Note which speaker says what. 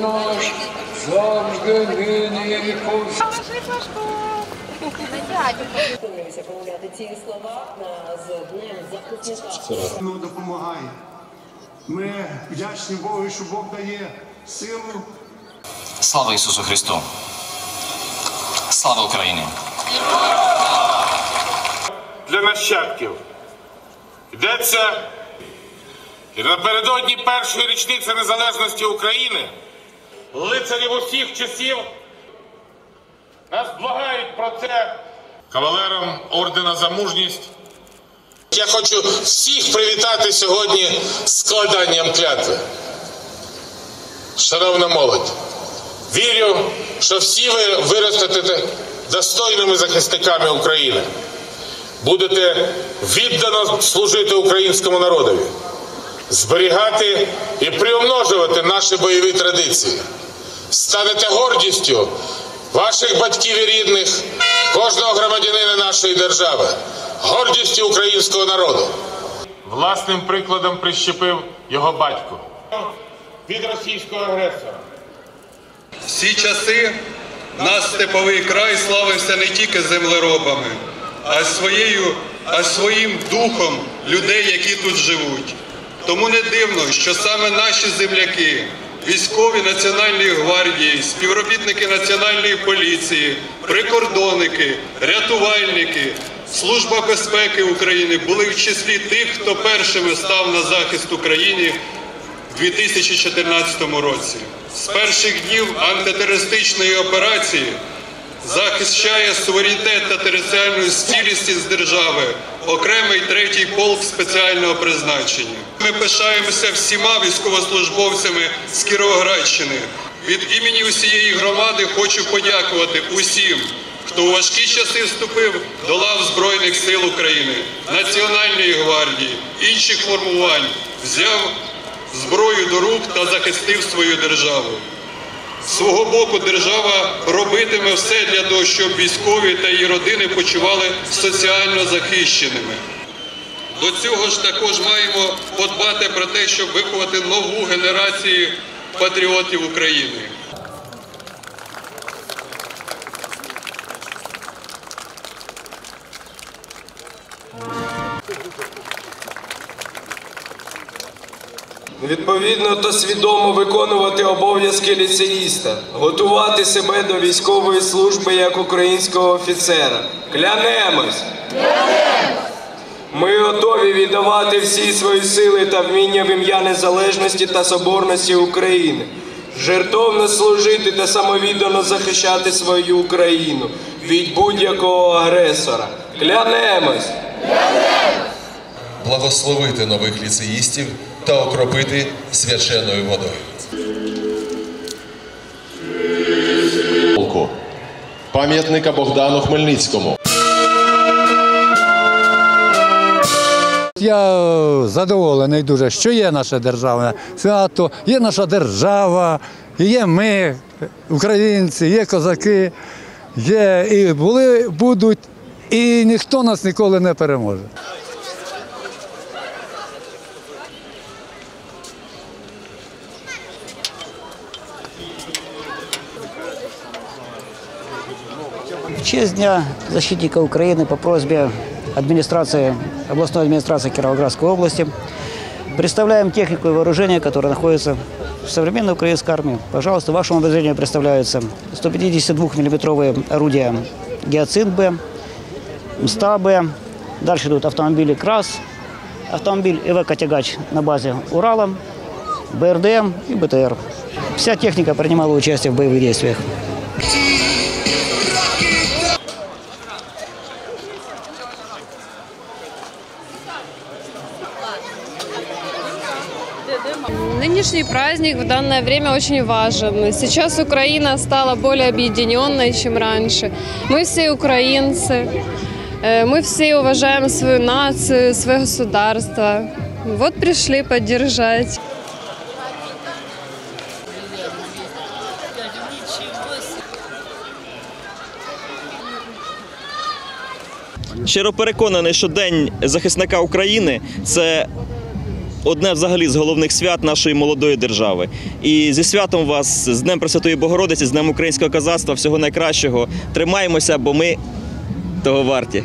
Speaker 1: наш завжди нині і.
Speaker 2: Втомлююся промовляти ці слова з днем захисника.
Speaker 3: Ну, допомагає. Ми вдячні Богу, що Бог дає силу.
Speaker 4: Слава Ісусу Христу! Слава Україні!
Speaker 5: для нащадків. Йдеться і напередодні першої річниці незалежності України лицарів усіх часів нас благають про це кавалерам ордена за мужність. Я хочу всіх привітати сьогодні складанням клятви. Шановна молодь, вірю, що всі ви виростете достойними захисниками України будете віддано служити українському народові, зберігати і приумножувати наші бойові традиції, станете гордістю ваших батьків і рідних, кожного громадянина нашої держави, гордістю українського народу. Власним прикладом прищепив його батько від російського агресора.
Speaker 6: Всі часи наш степовий край славився не тільки землеробами, а й своєю, а своїм духом людей, які тут живуть. Тому не дивно, що саме наші земляки, військові Національної гвардії, співробітники Національної поліції, прикордонники, рятувальники, Служба безпеки України були в числі тих, хто першими став на захист України в 2014 році. З перших днів антитерористичної операції захищає суверенітет та територіальну цілісність держави окремий третій полк спеціального призначення. Ми пишаємося всіма військовослужбовцями з Кіровоградщини. Від імені усієї громади хочу подякувати усім, хто у важкі часи вступив до лав Збройних сил України, Національної гвардії, інших формувань, взяв зброю до рук та захистив свою державу. Свого боку держава робитиме все для того, щоб військові та її родини почували соціально захищеними. До цього ж також маємо подбати про те, щоб виховати нову генерацію патріотів України.
Speaker 7: Відповідно та свідомо виконувати обов'язки ліцеїста, готувати себе до військової служби як українського офіцера. Клянемось! Ми готові віддавати всі свої сили та вміння в ім'я незалежності та соборності України, жертовно служити та самовіддано захищати свою Україну від будь-якого агресора. Клянемось!
Speaker 8: Благословити нових ліцеїстів та окропити свяченою водою.
Speaker 9: Пам'ятника Богдану Хмельницькому.
Speaker 10: Я е, задоволений дуже, що є наше державне свято, є наша держава, є ми, українці, є козаки, є і були, будуть, і ніхто нас ніколи не переможе.
Speaker 11: В честь Дня защитника Украины по просьбе администрации, областной администрации Кировоградской области представляем технику и вооружение, которое находится в современной украинской армии. Пожалуйста, вашему обозрению представляются 152 миллиметровые орудия «Гиацинт-Б», «Мста-Б», дальше идут автомобили «Крас», автомобиль ИВ-Катягач на базе «Урала», БРДМ и БТР. Вся техника принимала участие в боевых действиях.
Speaker 12: Нынешний праздник в данное время очень важен. Сейчас Украина стала более объединенной, чем раньше. Мы все украинцы, э, мы все уважаем свою нацию, свое государство. Вот пришли поддержать.
Speaker 13: Щиро переконаний, що День захисника України це одне взагалі з головних свят нашої молодої держави. І зі святом вас, з Днем Пресвятої Богородиці, з Днем українського казацтва, всього найкращого. Тримаємося, бо ми того варті.